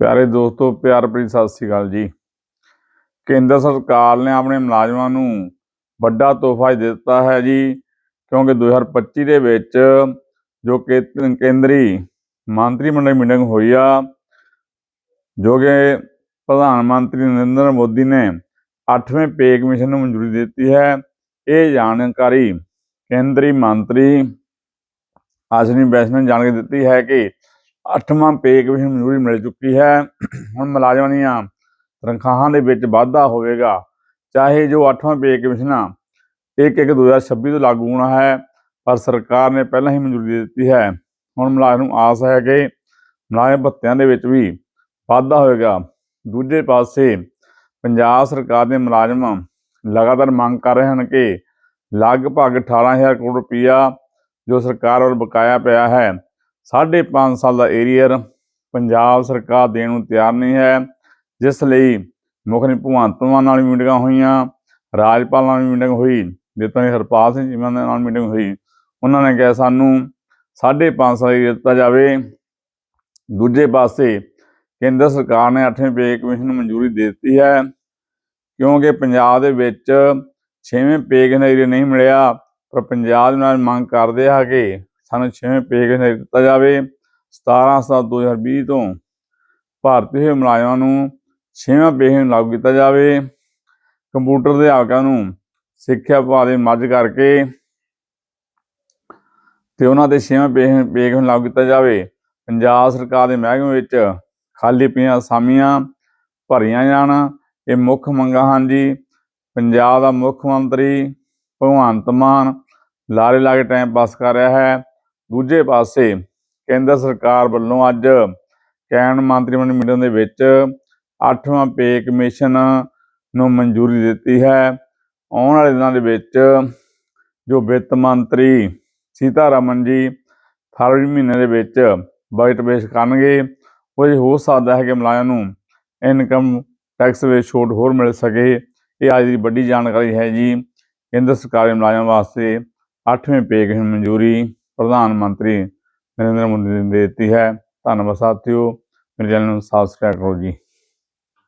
ਪਿਆਰੇ ਦੋਸਤੋ, ਪਿਆਰ ਭਰੀ ਸਤਿ ਸ੍ਰੀ ਅਕਾਲ ਜੀ। ਕੇਂਦਰ ਸਰਕਾਰ ਨੇ ਆਪਣੇ ਮੁਲਾਜ਼ਮਾਂ ਨੂੰ ਵੱਡਾ ਤੋਹਫਾ ਦਿੱਤਾ ਹੈ ਜੀ, ਕਿਉਂਕਿ 2025 ਦੇ ਵਿੱਚ ਜੋ ਕਿ ਕੇਂਦਰੀ ਮੰਤਰੀ ਮੰਡਲ ਮੀਟਿੰਗ ਹੋਈ ਆ, ਜੋ ਕਿ ਪ੍ਰਧਾਨ ਮੰਤਰੀ ਨਰਿੰਦਰ ਮੋਦੀ ਨੇ 8ਵੇਂ ਪੇ ਕਮਿਸ਼ਨ ਨੂੰ ਮਨਜ਼ੂਰੀ ਦਿੱਤੀ ਹੈ, ਇਹ ਜਾਣਕਾਰੀ ਕੇਂਦਰੀ ਮੰਤਰੀ ਆਸ਼ਨੀ ਬੈਸਨ ਜਾਣ ਕੇ ਦਿੱਤੀ ਹੈ ਕਿ ਅੱਠਵਾਂ ਪੇ ਕਮਿਸ਼ਨ ਮਨਜ਼ੂਰੀ ਮਿਲ ਚੁੱਕੀ ਹੈ। ਹੁਣ ਮੁਲਾਜ਼ਮਾਂ ਦੀਆਂ ਤਨਖਾਹਾਂ ਦੇ ਵਿੱਚ ਵਾਧਾ ਹੋਵੇਗਾ। ਚਾਹੇ ਜੋ ਅੱਠਵਾਂ ਪੇ ਕਮਿਸ਼ਨ ਆ ਇੱਕ ਇੱਕ 2026 ਤੋਂ ਲਾਗੂ ਹੋਣਾ ਹੈ, ਪਰ ਸਰਕਾਰ ਨੇ ਪਹਿਲਾਂ ਹੀ ਮਨਜ਼ੂਰੀ ਦੇ ਦਿੱਤੀ ਹੈ। ਹੁਣ ਮੁਲਾਜ਼ਮ ਨੂੰ ਆਸ ਹੈ ਕਿ ਮੁਲਾਜ਼ਮ ਭੱਤਿਆਂ ਦੇ ਵਿੱਚ ਵੀ ਵਾਧਾ ਹੋਵੇਗਾ। ਦੂਜੇ ਪਾਸੇ ਪੰਜਾਬ ਸਰਕਾਰ ਦੇ ਮੁਲਾਜ਼ਮ ਲਗਾਤਾਰ ਮੰਗ ਕਰ ਰਹੇ ਹਨ ਕਿ ਲਗਭਗ 18000 ਕਰੋੜ ਰੁਪਈਆ ਜੋ ਸਰਕਾਰ ਵੱਲ ਬਕਾਇਆ ਪਿਆ ਹੈ ਸਾਢੇ ਪੰਜ ਸਾਲ ਦਾ ਏਰੀਅਰ ਪੰਜਾਬ ਸਰਕਾਰ ਦੇਣ ਨੂੰ ਤਿਆਰ ਨਹੀਂ ਹੈ, ਜਿਸ ਲਈ ਮੁੱਖ ਮੰਤਰੀ ਭਗਵੰਤ ਮਾਨ ਨਾਲ ਵੀ ਮੀਟਿੰਗਾਂ ਹੋਈਆਂ, ਰਾਜਪਾਲ ਨਾਲ ਵੀ ਮੀਟਿੰਗ ਹੋਈ ਜਿੱਤਾਂ ਹਰਪਾਲ ਸਿੰਘ ਚੀਮਾ ਨਾਲ ਮੀਟਿੰਗ ਹੋਈ। ਉਹਨਾਂ ਨੇ ਕਿਹਾ ਸਾਨੂੰ ਸਾਢੇ ਪੰਜ ਸਾਲ ਏਰੀਅਰ ਦਿੱਤਾ ਜਾਵੇ। ਦੂਜੇ ਪਾਸੇ ਕੇਂਦਰ ਸਰਕਾਰ ਨੇ 8ਵੇਂ ਪੇ ਕਮਿਸ਼ਨ ਨੂੰ ਮਨਜ਼ੂਰੀ ਦੇ ਦਿੱਤੀ ਹੈ, ਕਿਉਂਕਿ ਪੰਜਾਬ ਦੇ ਵਿੱਚ 6ਵੇਂ ਪੇ ਕਮਿਸ਼ਨ ਨਹੀਂ ਮਿਲਿਆ, ਪਰ ਪੰਜਾਬ ਦੇ ਨਾਲ ਮੰਗ ਕਰਦੇ ਆ ਕਿ ਸਾਨੂੰ 6ਵੇਂ ਪੇ ਕਮਿਸ਼ਨ ਦਿੱਤਾ ਜਾਵੇ। 17 ਸਤੰਬਰ 2020 ਤੋਂ ਭਾਰਤੀ ਹੋਏ ਮੁਲਾਜ਼ਮਾਂ ਨੂੰ 6ਵਾਂ ਪੇ ਕਮਿਸ਼ਨ ਲਾਗੂ ਕੀਤਾ ਜਾਵੇ। ਕੰਪਿਊਟਰ ਦੇ ਅਧਿਆਪਕਾਂ ਨੂੰ ਸਿੱਖਿਆ ਵਿਭਾਗ ਦੇ ਮੱਝ ਕਰਕੇ ਤੇ ਉਹਨਾਂ ਦੇ 6ਵਾਂ ਪੇ ਪੇ ਕਮਿਸ਼ਨ ਲਾਗੂ ਕੀਤਾ ਜਾਵੇ। ਪੰਜਾਬ ਸਰਕਾਰ ਦੇ ਮਹਿਕਮੇ ਵਿੱਚ ਖਾਲੀ ਪਈਆਂ ਅਸਾਮੀਆਂ ਭਰੀਆਂ ਜਾਣ। ਇਹ ਮੁੱਖ ਮੰਗਾਂ ਹਨ ਜੀ। ਪੰਜਾਬ ਦਾ ਮੁੱਖ ਮੰਤਰੀ ਭਗਵੰਤ ਮਾਨ ਲਾਰੇ ਲਾ ਕੇ ਟਾਈਮ ਪਾਸ ਕਰ ਰਿਹਾ ਹੈ। ਦੂਜੇ ਪਾਸੇ ਕੇਂਦਰ ਸਰਕਾਰ ਵੱਲੋਂ ਅੱਜ ਕੈਬਨਿਟ ਮੰਤਰੀ ਮੰਡਲ ਮੀਟਿੰਗ ਦੇ ਵਿੱਚ 8ਵਾਂ ਪੇ ਕਮਿਸ਼ਨ ਨੂੰ ਮਨਜ਼ੂਰੀ ਦਿੱਤੀ ਹੈ। ਆਉਣ ਵਾਲੇ ਦਿਨਾਂ ਦੇ ਵਿੱਚ ਜੋ ਵਿੱਤ ਮੰਤਰੀ ਸੀਤਾਰਮਨ ਜੀ ਫਰਵਰੀ ਮਹੀਨੇ ਦੇ ਵਿੱਚ ਬਜਟ ਪੇਸ਼ ਕਰਨਗੇ, ਉਹ ਹੋ ਸਕਦਾ ਹੈ ਕਿ ਮੁਲਾਜ਼ਮ ਨੂੰ ਇਨਕਮ ਟੈਕਸ ਵਿੱਚ ਛੋਟ ਹੋਰ ਮਿਲ ਸਕੇ। ਇਹ ਅੱਜ ਦੀ ਵੱਡੀ ਜਾਣਕਾਰੀ ਹੈ ਜੀ। ਕੇਂਦਰ ਸਰਕਾਰ ਦੇ ਮੁਲਾਜ਼ਮਾਂ ਵਾਸਤੇ 8ਵੇਂ ਪੇ ਕਮਿਸ਼ਨ ਮਨਜ਼ੂਰੀ ਪ੍ਰਧਾਨ ਮੰਤਰੀ ਨਰਿੰਦਰ ਮੋਦੀ ਨੇ ਦੇ ਦਿੱਤੀ ਹੈ। ਧੰਨਵਾਦ ਸਾਥੀਓ। ਮੇਰੇ ਚੈਨਲ ਨੂੰ ਸਬਸਕ੍ਰਾਈਬ ਕਰੋ ਜੀ।